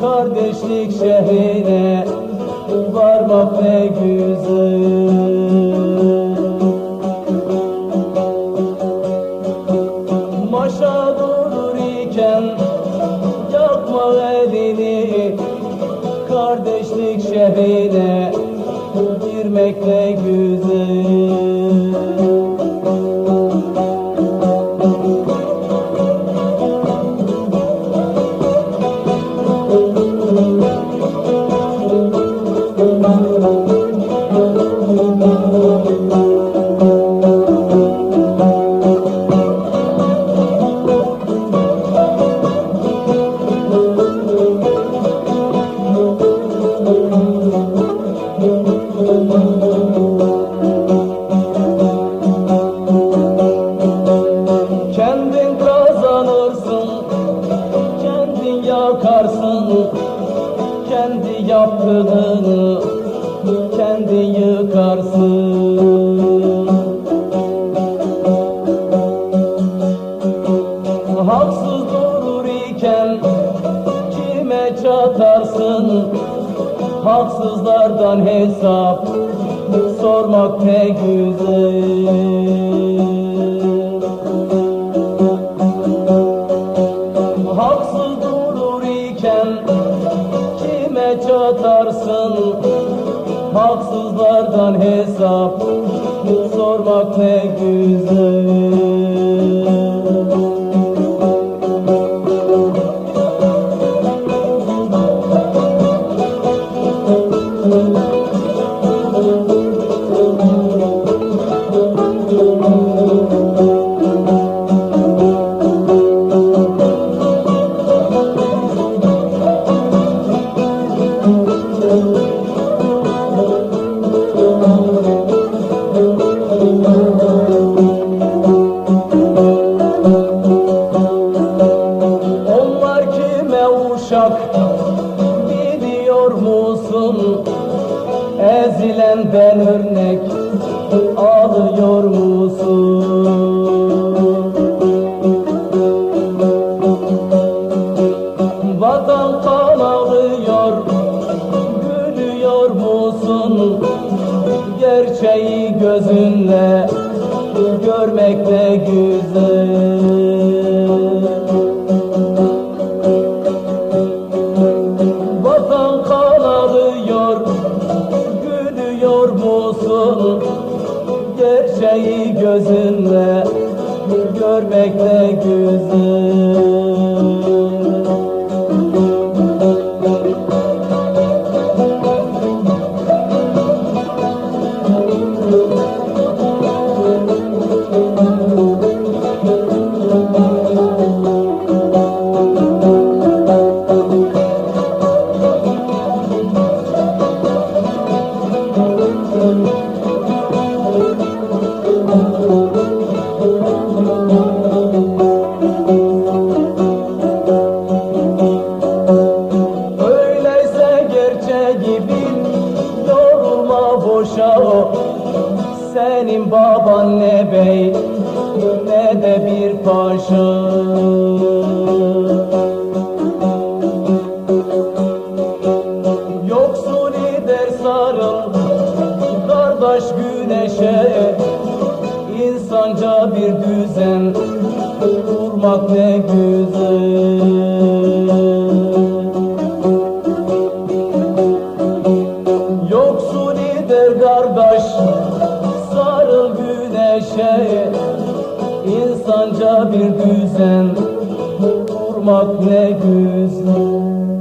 Kardeşlik şehrine varmak ne güzel Maşa durur iken yakma elini Kardeşlik şehrine girmek ne güzel kazanırsın, kendin yakarsın Kendi yaptığını kendin yıkarsın. Haksız durur iken kime çatarsın? Haksızlardan hesap sormak ne güzel Haksızlardan hesap sormak ne güzel biliyor musun? Ezilenden örnek alıyor musun? Vatan kan alıyor, gülüyor musun? Gerçeği gözünle görmek ne güzel. Görmek ne güzel. Boşa Senin baban ne bey Ne de bir paşa. Yoksul der sarıl Kardeş güneşe. İnsanca bir düzen Kurmak ne güzel. Yoksul der kardeş sarıl güneşe. İnsanca bir düzen kurmak ne güzel